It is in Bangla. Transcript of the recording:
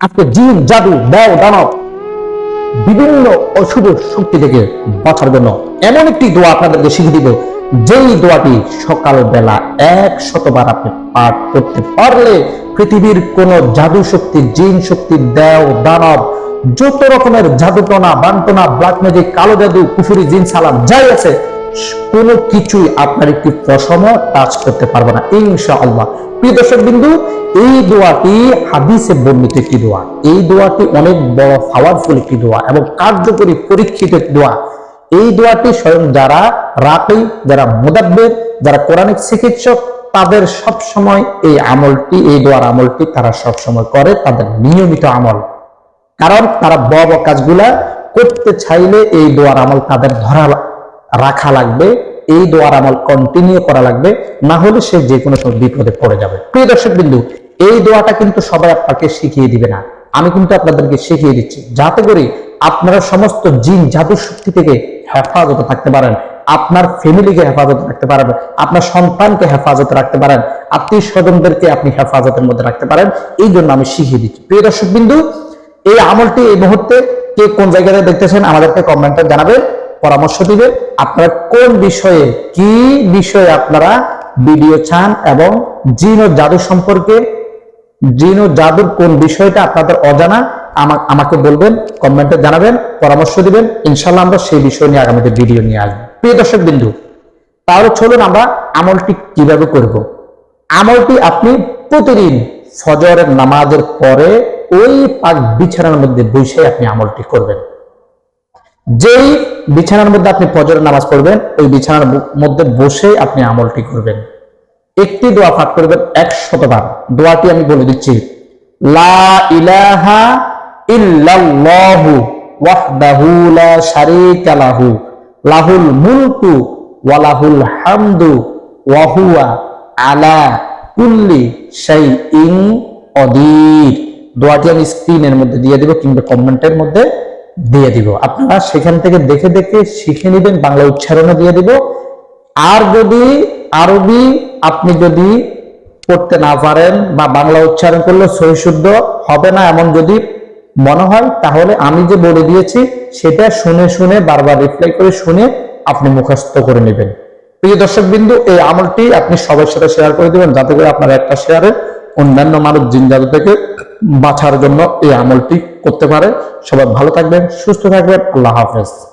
আজকে জিন, জাদু দেও দানব বিভিন্ন অশুভ শক্তি থেকে বাঁচার জন্য এমন একটি দোয়া আপনাদেরকে শিখে দিব। যেই দোয়াটি সকালবেলা এক শতবার আপনি পাঠ করতে পারলে পৃথিবীর কোন জাদু শক্তি, জিন শক্তি দেও দানব, যত রকমের জাদুটনা, বান্টনা ব্ল্যাক ম্যাজিক কালো জাদু, কুফুরি, জিন, সালাম, যাই আছে কোনো কিছুই আপনার একটি পশম টাচ করতে পারবে না। ইনশাআল্লাহ। প্রিয় দর্শক বিন্দু, এই দোয়াটি হাদিসে বর্ণিত একটি দোয়া। এই দোয়াটি অনেক বড় পাওয়ারফুল একটি দোয়া এবং কার্যকরী, পরীক্ষিত দোয়া। এই দোয়াটি স্বয়ং যারা রাতে যারা মোদাব্বের, যারা কোরআনিক চিকিৎসক, তাদের সব সময় এই আমলটি, এই দোয়ার আমলটি তারা সব সময় করে, তাদের নিয়মিত আমল। কারণ তারা বড় কাজগুলা করতে চাইলে এই দোয়ার আমল তাদের ধরা রাখা লাগবে, এই দোয়ার আমল কন্টিনিউ করা লাগবে, না হলে সে যে কোনো সময় বিপদে পড়ে যাবে। প্রিয় দর্শক বিন্দু, এই দোয়াটা কিন্তু সবাই আপনাকে শিখিয়ে দিবে না। আমি কিন্তু আপনাদেরকে শিখিয়ে দিচ্ছি, যাতে করে আপনারা সমস্ত জিন জাদু শক্তি থেকে হেফাজতে থাকতে পারেন, আপনার ফ্যামিলিকে হেফাজতে রাখতে পারেন, আপনার সন্তানকে হেফাজতে রাখতে পারেন, আত্মীয় স্বজনদেরকে আপনি হেফাজতের মধ্যে রাখতে পারেন, এই জন্য আমি শিখিয়ে দিচ্ছি। প্রিয় দর্শক বিন্দু, এই আমলটি এই মুহূর্তে কে কোন জায়গায় দেখতেছেন আমাদেরকে কমেন্টে জানাবেন। পরামর্শ দিবেন। আপনারা কোন বিষয়ে, কি বিষয়ে আপনারা ভিডিও চান এবং জিন ও জাদু সম্পর্কে, জিন ও জাদুর কোন বিষয়টা আপনাদের অজানা আমাকে বলবেন, কমেন্টে জানাবেন, পরামর্শ দিবেন। ইনশাল্লাহ আমরা সেই বিষয় নিয়ে আগামীতে ভিডিও নিয়ে আসব। প্রিয় দর্শক বিন্দু, তাহলে চলুন আমরা আমলটি কীভাবে করব। আমলটি আপনি প্রতিদিন ফজরের নামাজের পরে ওই পাক বিছানার মধ্যে বসে আপনি আমলটি করবেন। যেই বিছানার মধ্যে আপনি ফজরের নামাজ পড়বেন, ওই বিছানার মধ্যে বসে আপনি আমলটি করবেন। একটি দোয়া পাঠ করবেন এক একশতবার। দোয়াটি আমি বলে দিচ্ছি, লা ইলাহা ইল্লাল্লাহু ওয়াহদাহু লা শারীকা লাহু, লাহুল মুলকু ওয়া লাহুল হামদু ওয়া হুয়া আলা কুল্লি শাইইন কদির দোয়াটি আমি স্ক্রিনের মধ্যে দিয়ে দিব কিংবা কমেন্টের মধ্যে। দিয়ে দিব। আপনারা সেখান থেকে দেখে দেখে শিখে নেবেন, বাংলা উচ্চারণও দিয়ে দিব। আর যদি আরবি আপনি যদি পড়তে না পারেন বা বাংলা উচ্চারণ করলে সহি শুদ্ধ হবে না এমন যদি মনে হয়, তাহলে আমি যে বলে দিয়েছি, সেটা শুনে শুনে বারবার রিপ্লাই করে শুনে আপনি মুখস্থ করে নেবেন। প্রিয় দর্শক বিন্দু এই আমলটি আপনি সবার সাথে শেয়ার করে দেবেন, যাতে করে আপনার একটা শেয়ারে অন্যান্য মানুষ জিনজাদু থেকে বাঁচার জন্য এই আমলটি করতে পারে। সবাই ভালো থাকবেন সুস্থ থাকবেন আল্লাহ হাফেজ।